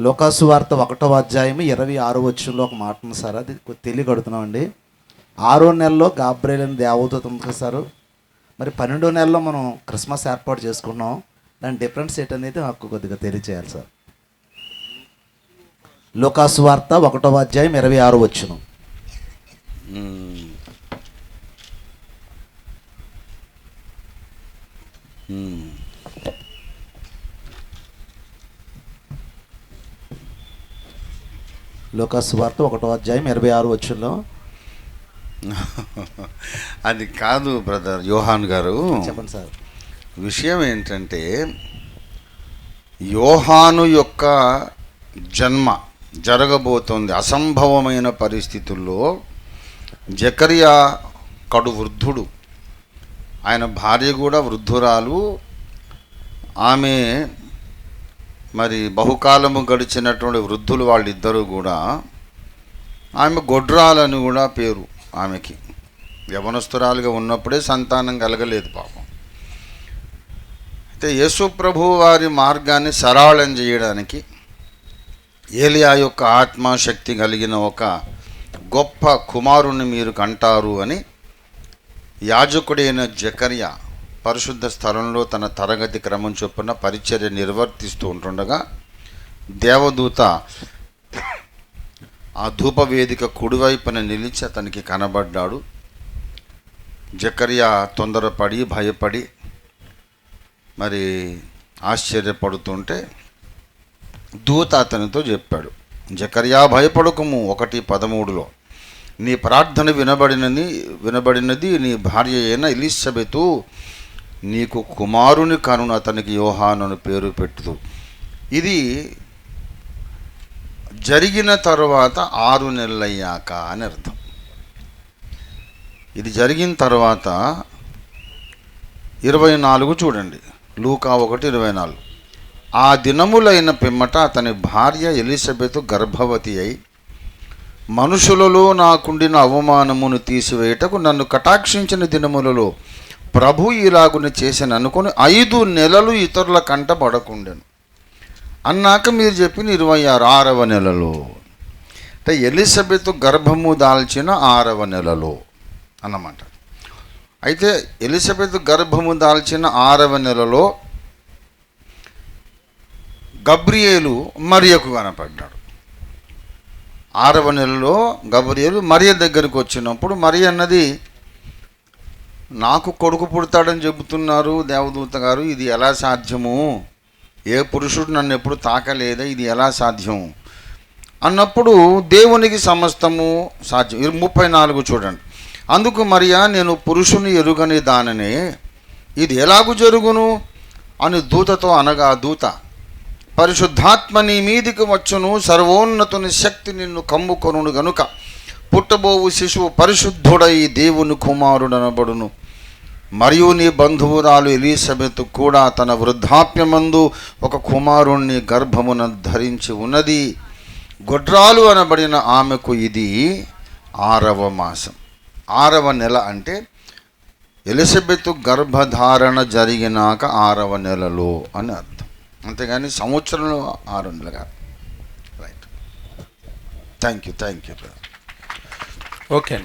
లోకాసు వార్త ఒకటో అధ్యాయం ఇరవై ఆరో వచ్చంలో ఒక మాట సార్ అది తెలియగడుతున్నామండి ఆరో నెలలో గాబ్రేల్ అని దేవదూత సారు? మరి పన్నెండో నెలలో మనం క్రిస్మస్ ఏర్పాటు చేసుకున్నాం. దాని డిఫరెన్స్ ఏంటనేది నాకు కొద్దిగా తెలియచేయాలి సార్. లోకాసు వార్త ఒకటో అధ్యాయం ఇరవై ఆరు వచ్చును Hmm. లోకాసు వార్త ఒకటో అధ్యాయం ఇరవై ఆరు వచ్చులో అది కాదు బ్రదర్ యోహాన్ గారు. చెప్పండి సార్. విషయం ఏంటంటే యోహాను యొక్క జన్మ జరగబోతోంది. అసంభవమైన పరిస్థితుల్లో జకరియా కడు వృద్ధుడు. ఆయన భార్య కూడా వృద్ధురాలు. ఆమె మరి బహుకాలము గడిచినటువంటి వృద్ధులు వాళ్ళిద్దరూ కూడా ఆమె గొడ్రాలని కూడా పేరు ఆమెకి. యవనస్తురాలుగా ఉన్నప్పుడే సంతానం కలగలేదు పాపం. అయితే యేసు ప్రభు వారి మార్గాన్ని సరళం చేయడానికి ఏలియా యొక్క ఆత్మశక్తి కలిగిన ఒక గొప్ప కుమారుణ్ణి మీరు కంటారు అని యాజకుడైన జకర్యా పరిశుద్ధ స్థలంలో తన తరగతి క్రమం చొప్పున పరిచర్య నిర్వర్తిస్తూ ఉంటుండగా దేవదూత ఆ ధూపవేదిక కుడివైపున నిలిచి అతనికి కనబడ్డాడు. జకర్య తొందరపడి భయపడి మరి ఆశ్చర్యపడుతుంటే దూత అతనితో చెప్పాడు జకర్యా భయపడకము ఒకటి పదమూడులో. నీ ప్రార్థన వినబడినది వినబడినది నీ భార్య అయిన ఎలిజబెతు నీకు కుమారుని కనున అతనికి యోహాను అని పేరు పెట్టుదు. ఇది జరిగిన తర్వాత ఆరు నెలలయ్యాక అని అర్థం. ఇది జరిగిన తర్వాత ఇరవై నాలుగు చూడండి. లూకా ఒకటి ఇరవై నాలుగు. ఆ దినములైన పిమ్మట అతని భార్య ఎలిజబెత్ గర్భవతి అయి మనుషులలో నాకుండిన అవమానమును తీసివేయటకు నన్ను కటాక్షించిన దినములలో ప్రభు ఇలాగున చేసిన అనుకుని ఐదు నెలలు ఇతరుల కంట పడకుండాను. అన్నాక మీరు చెప్పిన ఇరవై ఆరు ఆరవ నెలలో అంటే ఎలిజబెత్ గర్భము దాల్చిన ఆరవ నెలలో అన్నమాట. అయితే ఎలిజబెత్ గర్భము దాల్చిన ఆరవ నెలలో గబ్రియేలు మరియకు కనపడ్డాడు. ఆరవ నెలలో గబ్రియేలు మరియ దగ్గరికి వచ్చినప్పుడు మరి అన్నది నాకు కొడుకు పుడతాడని చెబుతున్నారు దేవదూత గారు ఇది ఎలా సాధ్యము? ఏ పురుషుడు నన్ను ఎప్పుడు తాకలేదా? ఇది ఎలా సాధ్యం? అన్నప్పుడు దేవునికి సమస్తము సాధ్యం. ఇది ముప్పై నాలుగు చూడండి. అందుకు మరియా నేను పురుషుని ఎరుగని దాననే ఇది ఎలాగు జరుగును? అని దూతతో అనగా దూత పరిశుద్ధాత్మ నీ మీదికి వచ్చును సర్వోన్నతుని శక్తి నిన్ను కమ్ముకొనును గనుక. పుట్టబోవు శిశువు పరిశుద్ధుడై దేవుని కుమారుడనబడును. మరియు నీ బంధువురాలు ఎలీసబెత్ కూడా తన వృద్ధాప్యమందు ఒక కుమారుణ్ణి గర్భమున ధరించి ఉన్నది. గొడ్రాలు అనబడిన ఆమెకు ఇది ఆరవ మాసం. ఆరవ నెల అంటే ఎలిజబెత్ గర్భధారణ జరిగినాక ఆరవ నెలలో అని అర్థం. అంతేగాని సంవత్సరంలో ఆరు నెలగా right thank you thank you Okay.